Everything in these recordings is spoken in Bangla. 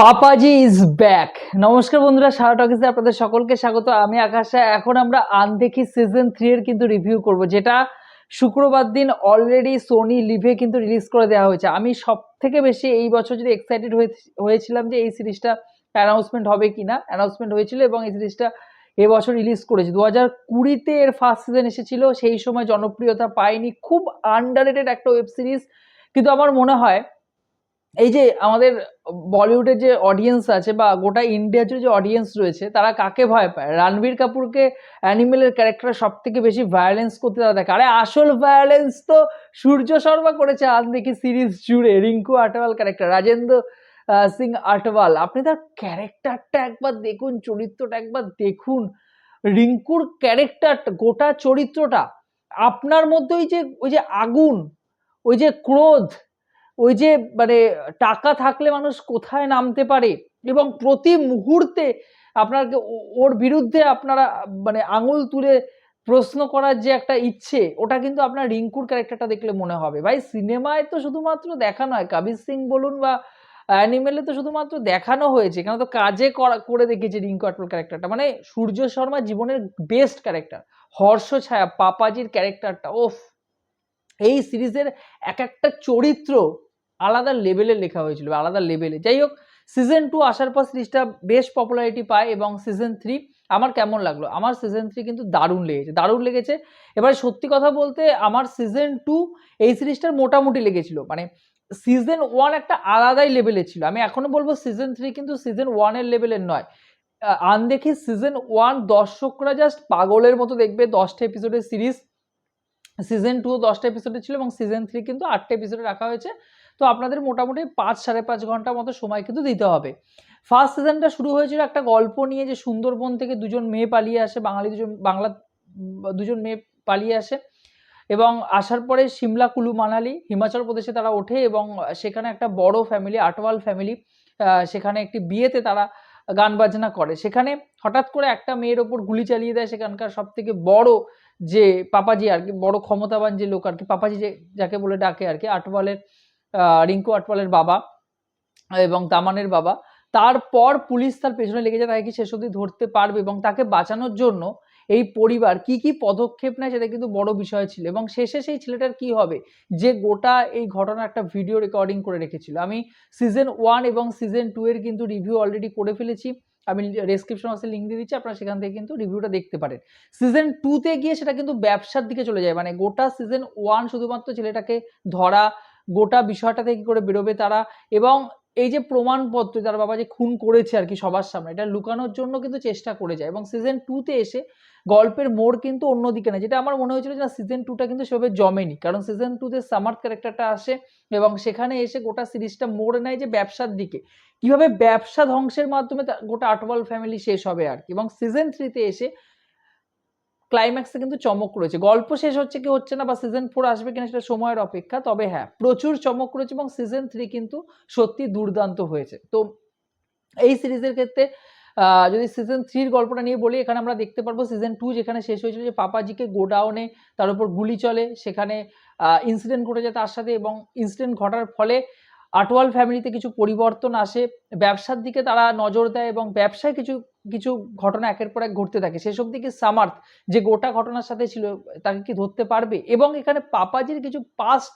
পাপাজি ইজ ব্যাক নমস্কার বন্ধুরা, সারা টকিসে আপনাদের সকলকে স্বাগত। আমি আকাশা। এখন আমরা আনদেখি সিজন থ্রি এর কিন্তু রিভিউ করব, যেটা শুক্রবার দিন অলরেডি সোনি লিভে কিন্তু রিলিজ করে দেওয়া হয়েছে। আমি সব থেকে বেশি এই বছর যদি এক্সাইটেড হয়েছিলাম যে এই সিরিজটা অ্যানাউন্সমেন্ট হবে কিনা অ্যানাউন্সমেন্ট হয়েছিল এবং এই সিরিজটা এবছর রিলিজ করেছে। দু হাজার কুড়িতে এর ফার্স্ট সিজন এসেছিল, সেই সময় জনপ্রিয়তা পায়নি খুব আন্ডারেটেড একটা ওয়েব সিরিজ কিন্তু আমার মনে হয় এই যে আমাদের বলিউডের যে অডিয়েন্স আছে বা গোটা ইন্ডিয়া জুড়ে যে অডিয়েন্স রয়েছে, তারা কাকে ভয় পায়? রণবীর কাপুরকে অ্যানিমেলের ক্যারেক্টার সব থেকে বেশি ভায়োলেন্স করতে তারা দেখে। আরে, আসল ভায়োলেন্স তো সূর্য শর্মা করেছে আজ দেখি সিরিজ জুড়ে, রিঙ্কু আটওয়াল ক্যারেক্টার রাজেন্দ্র সিং আটওয়াল। আপনি তার ক্যারেক্টারটা একবার দেখুন, চরিত্রটা একবার দেখুন। রিঙ্কুর ক্যারেক্টারটা গোটা চরিত্রটা, আপনার মধ্যে ওই যে ওই যে আগুন, ওই যে ক্রোধ ওই যে মানে টাকা থাকলে মানুষ কোথায় নামতে পারে এবং প্রতি মুহূর্তে আপনাকে ও- ওর বিরুদ্ধে আপনারা মানে আঙুল তুলে প্রশ্ন করার যে একটা ইচ্ছে, ওটা কিন্তু আপনার রিঙ্কুর ক্যারেক্টারটা দেখলে মনে হবে। ভাই, সিনেমায় তো শুধুমাত্র দেখানো হয় কবির সিং বলুন বা অ্যানিমেলে তো শুধুমাত্র দেখানো হয়েছে। কেন তো কাজে করা দেখেছে রিঙ্কু আটল ক্যারেক্টারটা মানে সূর্য শর্মা জীবনের বেস্ট ক্যারেক্টার হর্ষ ছায়া, পাপাজির ক্যারেক্টারটা ওফ এই সিরিজের এক একটা চরিত্র আলাদা লেভেলে লেখা হয়েছিল, আলাদা লেভেলে যাই হোক সিজন টু আসার পর সিরিজটা বেশ পপুলারিটি পায় এবং সিজন থ্রি আমার কেমন লাগল? আমার সিজন থ্রি কিন্তু দারুণ লেগেছে দারুণ লেগেছে। এবারে সত্যি কথা বলতে আমার সিজন টু এই সিরিজটার মোটামুটি লেগেছিল। মানে সিজন ওয়ান একটা আলাদাই লেভেলে ছিল। আমি এখনও বলব সিজন থ্রি কিন্তু সিজন ওয়ানের লেভেলের নয়। আনদেখি সিজন ওয়ান দর্শকরা জাস্ট পাগলের মতো দেখবে দশটা এপিসোডের সিরিজ সিজন টু দশটা এপিসোডে ছিল এবং সিজন থ্রি কিন্তু আটটা এপিসোডে রাখা হয়েছে। তো আপনাদের মোটামুটি পাঁচ সাড়ে পাঁচ ঘণ্টা মতো সময় কিন্তু দিতে হবে। ফার্স্ট সিজনটা শুরু হয়েছিল একটা গল্প নিয়ে যে সুন্দরবন থেকে দুজন মেয়ে পালিয়ে আসে, বাঙালি দুজন, বাংলা দুজন মেয়ে পালিয়ে আসে এবং আসার পরে সিমলা, কুলু, মানালি, হিমাচল প্রদেশে তারা ওঠে এবং সেখানে একটা বড় ফ্যামিলি আটওয়াল ফ্যামিলি সেখানে একটি বিয়েতে তারা গান বাজনা করে। সেখানে হঠাৎ করে একটা মেয়ের ওপর গুলি চালিয়ে দেয় সেখানকার সব থেকে বড় যে পাপাজি আর কি, বড় ক্ষমতাবান যে লোক আর কি, পাপাজি যে, যাকে বলে ডাকে আর কি আটওয়ালের রিঙ্কু আটওয়ালের বাবা এবং দামানের বাবা। তারপর পুলিশ তার পেছনে লেগে যায়, তাকে কি শেষ অবধি ধরতে পারবে এবং তাকে বাঁচানোর জন্য এই পরিবার কি কি পদক্ষেপ নেয় সেটা কিন্তু বড় বিষয় ছিল এবং শেষে সেই ছেলেটার কি হবে? যে গোটা এই ঘটনার একটা ভিডিও রেকর্ডিং করে রেখেছিল। আমি সিজন ওয়ান এবং সিজন টু এর কিন্তু রিভিউ অলরেডি করে ফেলেছি। আমি ডেসক্রিপশন বক্সে লিঙ্ক দিয়ে দিচ্ছি, আপনারা সেখান থেকে কিন্তু রিভিউটা দেখতে পারেন। সিজন টুতে গিয়ে সেটা কিন্তু ব্যবসার দিকে চলে যায়। মানে গোটা সিজন ওয়ান শুধুমাত্র ছেলেটাকে ধরা গোটা বিষয়টা থেকে করে বেরোবে তারা? এবং এই যে প্রমাণপত্র তার বাবা যে খুন করেছে আর কি সবার সামনে, এটা লুকানোর জন্য কিন্তু চেষ্টা করে যায়। এবং সিজন টুতে এসে গল্পের মোড় কিন্তু অন্যদিকে না যেটা আমার মনে হয়েছিল যে সিজন টুটা কিন্তু সেভাবে জমেনি। কারণ সিজন টুতে সামার্থ ক্যারেক্টারটা আসে এবং সেখানে এসে গোটা সিরিজটা মোড় নেয় যে ব্যবসার দিকে। কীভাবে ব্যবসা ধ্বংসের মাধ্যমে গোটা আটওয়াল ফ্যামিলি শেষ হবে আর কি। এবং সিজন থ্রিতে এসে ক্লাইম্যাক্সে কিন্তু চমক রয়েছে। গল্প শেষ হচ্ছে কি হচ্ছে না বা সিজন ফোর আসবে কিনা সেটা সময়ের অপেক্ষা, তবে হ্যাঁ প্রচুর চমক রয়েছে এবং সিজন থ্রি কিন্তু সত্যি দুর্দান্ত হয়েছে। তো এই সিরিজের ক্ষেত্রে যদি সিজন থ্রির গল্পটা নিয়ে বলি, এখানে আমরা দেখতে পারব সিজন টু যেখানে শেষ হয়েছিল যে পাপাজিকে গোডাউনে তার উপর গুলি চলে, সেখানে ইনসিডেন্ট ঘটে যায় তার সাথে এবং ইনসিডেন্ট ঘটার ফলে আটওয়াল ফ্যামিলিতে কিছু পরিবর্তন আসে, ব্যবসার দিকে তারা নজর দেয় এবং ব্যবসায় কিছু কিছু ঘটনা একের পর এক ঘটতে থাকে। সেসব দিকে সামার্থ যে গোটা ঘটনার সাথে ছিল, তাকে কি ধরতে পারবে? এবং এখানে পাপাজির কিছু পাস্ট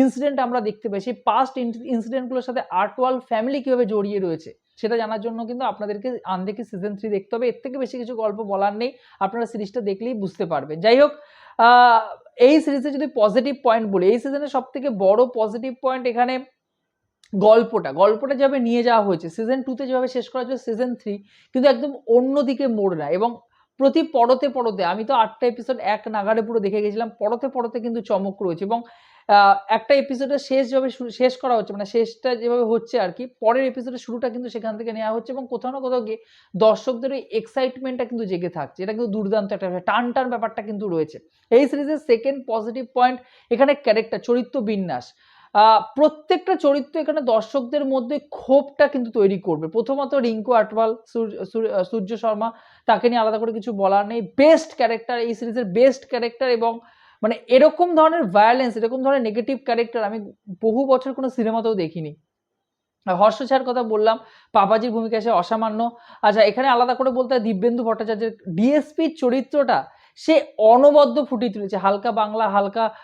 ইনসিডেন্ট আমরা দেখতে পাই। সেই পাস্ট ইনসিডেন্টগুলোর সাথে আর্টওয়াল ফ্যামিলি কীভাবে জড়িয়ে রয়েছে, সেটা জানার জন্য কিন্তু আপনাদেরকে আনদেখি সিজন থ্রি দেখতে হবে। এর থেকে বেশি কিছু গল্প বলার নেই, আপনারা সিরিজটা দেখলেই বুঝতে পারবেন। যাই হোক এই সিরিজে যদি পজিটিভ পয়েন্ট বলি, এই সিজনে সব থেকে বড় পজিটিভ পয়েন্ট এখানে গল্পটা গল্পটা যেভাবে নিয়ে যাওয়া হয়েছে সিজন টুতে যেভাবে শেষ করা হয়েছে সিজন থ্রি কিন্তু একদম অন্যদিকে মোড় নেয় এবং প্রতি পরতে পরতে, আমি তো আটটা এপিসোড এক নাগারে পুরো দেখে গেছিলাম, পরতে পরতে কিন্তু চমক রয়েছে এবং একটা এপিসোডের শেষ যেভাবে শেষ করা হচ্ছে মানে শেষটা যেভাবে হচ্ছে আর কি, পরের এপিসোডের শুরুটা কিন্তু সেখান থেকে নেওয়া হচ্ছে এবং কোথাও না কোথাও গিয়ে দর্শকদের ওই এক্সাইটমেন্টটা কিন্তু জেগে থাকছে, এটা কিন্তু দুর্দান্ত একটা টান টান ব্যাপারটা কিন্তু রয়েছে। এই সিরিজের সেকেন্ড পজিটিভ পয়েন্ট এখানে ক্যারেক্টার চরিত্র বিন্যাস। প্রত্যেকটা চরিত্র এখানে দর্শকদের মধ্যে ক্ষোভটা কিন্তু তৈরি করবে। প্রথমত রিঙ্কু আটওয়াল, সূর্য- শর্মা, তাকে নিয়ে আলাদা করে কিছু বলার নেই। বেস্ট ক্যারেক্টার এই সিরিজের বেস্ট ক্যারেক্টার এবং মানে এরকম ধরনের ভায়োলেন্স এরকম ধরনের নেগেটিভ ক্যারেক্টার আমি বহু বছর কোনো সিনেমাতেও দেখিনি। হর্ষ ছাড় কথা বললাম, পাপাজির ভূমিকা সে অসামান্য। আচ্ছা এখানে আলাদা করে বলতে হয় দিব্যেন্দু ভট্টাচার্যের ডিএসপির চরিত্রটা সে অনবদ্য ফুটিয়ে তুলেছে। হালকা বাংলা, হালকা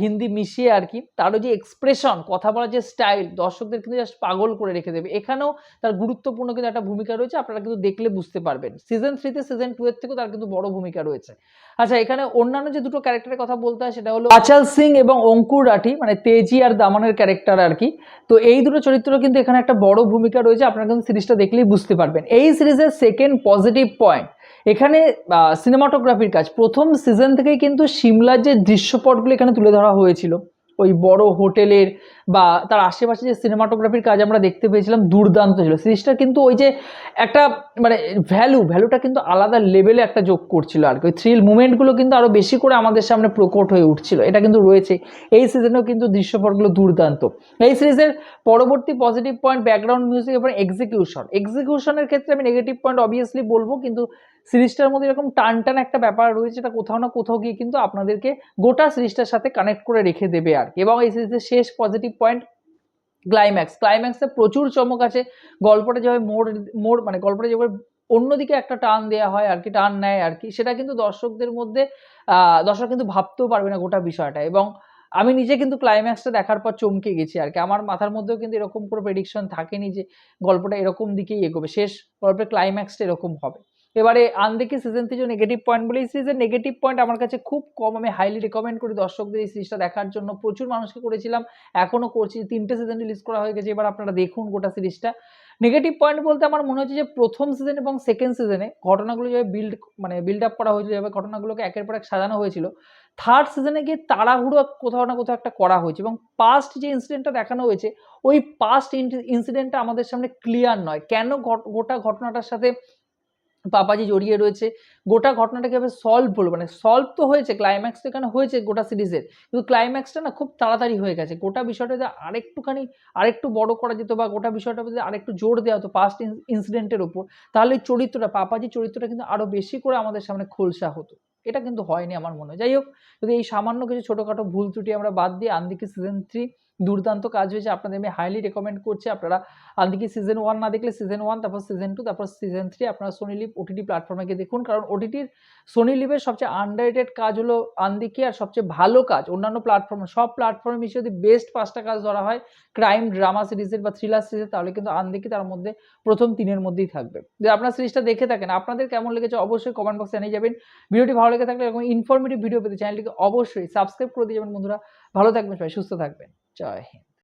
হিন্দি মিশিয়ে আর কি তারও যে এক্সপ্রেশন কথা বলার যে স্টাইল দর্শকদের কিন্তু জাস্ট পাগল করে রেখে দেবে। এখানেও তার গুরুত্বপূর্ণ কিন্তু একটা ভূমিকা রয়েছে, আপনারা কিন্তু দেখলে বুঝতে পারবেন। সিজন থ্রিতে সিজন টু এর থেকেও তার কিন্তু বড় ভূমিকা রয়েছে। আচ্ছা এখানে অন্যান্য যে দুটো ক্যারেক্টারের কথা বলতে হয়, সেটা হলো আচাল সিং এবং অঙ্কুর রাঠি মানে তেজি আর দামানের ক্যারেক্টার আর কি। তো এই দুটো চরিত্র কিন্তু এখানে একটা বড় ভূমিকা রয়েছে, আপনারা কিন্তু সিরিজটা দেখলেই বুঝতে পারবেন। এই সিরিজের সেকেন্ড পজিটিভ পয়েন্ট এখানে সিনেমাটোগ্রাফির কাজ। প্রথম সিজন থেকেই কিন্তু সিমলার যে দৃশ্যপটগুলো এখানে তুলে ধরা হয়েছিল, ওই বড় হোটেলের বা তার আশেপাশে যে সিনেমাটোগ্রাফির কাজ আমরা দেখতে পেয়েছিলাম, দুর্দান্ত ছিল। সিরিজটা কিন্তু ওই যে একটা মানে ভ্যালু ভ্যালুটা কিন্তু আলাদা লেভেলে একটা যোগ করছিল আর কি। ওই থ্রিল মুভমেন্টগুলো কিন্তু আরও বেশি করে আমাদের সামনে প্রকট হয়ে উঠছিল। এটা কিন্তু রয়েছে। এই সিজনেও কিন্তু দৃশ্যপটগুলো দুর্দান্ত। এই সিরিজের পরবর্তী পজিটিভ পয়েন্ট ব্যাকগ্রাউন্ড মিউজিক এবং এক্সিকিউশন এক্সিকিউশনের ক্ষেত্রে আমি নেগেটিভ পয়েন্ট অবভিয়াসলি বলব, কিন্তু সিরিজটার মধ্যে এরকম টান টান একটা ব্যাপার রয়েছে, এটা কোথাও না কোথাও গিয়ে কিন্তু আপনাদেরকে গোটা সিরিজটার সাথে কানেক্ট করে রেখে দেবে আর। এবং এই সিরিজের শেষ পজিটিভ পয়েন্ট ক্লাইম্যাক্স ক্লাইম্যাক্সে প্রচুর চমক আছে। গল্পটা যেভাবে মোড় মোড় মানে গল্পটা যেভাবে অন্যদিকে একটা টান দেওয়া হয় আর কি, টান নেয় আর কি, সেটা কিন্তু দর্শকদের মধ্যে দর্শক কিন্তু ভাবতেও পারবে না গোটা বিষয়টা। এবং আমি নিজে কিন্তু ক্লাইম্যাক্সটা দেখার পর চমকে গেছি আর কি। আমার মাথার মধ্যেও কিন্তু এরকম কোনো প্রেডিকশন থাকেনি যে গল্পটা এরকম দিকেই এগোবে। শেষ গল্পের ক্লাইম্যাক্সটা এরকম হবে। এবারে Undekhi season three negative point বলে, এই সিরিজের নেগেটিভ পয়েন্ট আমার কাছে খুব কম। আমি হাইলি রেকমেন্ড করি দর্শকদের এই সিরিজটা দেখার জন্য। প্রচুর মানুষকে করেছিলাম এখনও করছি। তিনটে সিজন রিলিজ করা হয়ে গেছে, এবার আপনারা দেখুন গোটা সিরিজটা নেগেটিভ পয়েন্ট বলতে আমার মনে হচ্ছে যে প্রথম সিজন এবং সেকেন্ড সিজনে ঘটনাগুলো যেভাবে বিল্ড মানে বিল্ড আপ করা হয়েছিল, যেভাবে ঘটনাগুলোকে একের পর এক সাজানো হয়েছিল থার্ড সিজনে গিয়ে তাড়াহুড়ো কোথাও না কোথাও একটা করা হয়েছে এবং পাস্ট যে ইনসিডেন্টটা দেখানো হয়েছে, ওই পাস্ট ইনসিডেন্টটা আমাদের সামনে ক্লিয়ার নয়। কেন গোটা ঘটনাটার সাথে পাপাজি জড়িয়ে রয়েছে, গোটা ঘটনাটা কীভাবে সলভ হলো মানে সলভ তো হয়েছে ক্লাইম্যাক্স তো এখানে হয়েছে গোটা সিরিজের কিন্তু ক্লাইম্যাক্সটা না খুব তাড়াতাড়ি হয়ে গেছে, গোটা বিষয়টা যদি আরেকটুখানি, আরেকটু বড় করা যেত বা গোটা বিষয়টা যদি আরেকটু জোর দেওয়া হতো পাস্ট ইনসিডেন্টের উপর, তাহলে চরিত্রটা পাপাজি চরিত্রটা কিন্তু আরও বেশি করে আমাদের সামনে খোলসা হতো, এটা কিন্তু হয়নি আমার মনে হয়। যাই হোক, যদি এই সামান্য কিছু ছোটোখাটো ভুল ত্রুটি আমরা বাদ দিয়ে, আন্দিকে সিজন থ্রি দুর্দান্ত কাজ হয়েছে। আপনাদের আমি হাইলি রেকমেন্ড করছি। আপনারা আন্দিকে সিজন ওয়ান না দেখলে সিজন ওয়ান তারপর সিজন টু তারপর সিজন থ্রি আপনারা সোনি লিভ ওটিটি প্ল্যাটফর্মে গিয়ে দেখুন। কারণ ওটিটির সোনি লিভের সবচেয়ে আন্ডারেটেড কাজ হলো আন্দিকে আর সবচেয়ে ভালো কাজ, অন্যান্য প্ল্যাটফর্ম সব প্ল্যাটফর্মে মিশিয়ে যদি বেস্ট পাঁচটা কাজ ধরা হয় ক্রাইম ড্রামা সিরিজের বা থ্রিলার সিরিজের তাহলে কিন্তু আন্দিকে তার মধ্যে প্রথম তিনের মধ্যেই থাকবে। যদি আপনার সিরিজটা দেখে থাকেন, আপনাদের কেমন লেগেছে অবশ্যই কমেন্ট বক্সে জানিয়ে যাবেন। ভিডিওটি ভালো লেগে থাকলে এরকম ইনফরমেটিভ ভিডিও পেতে চ্যানেলটিকে অবশ্যই সাবস্ক্রাইব করে দিয়ে যাবেন। বন্ধুরা, ভালো থাকবেন সবাই, সুস্থ থাকবেন। জয় হিন্দ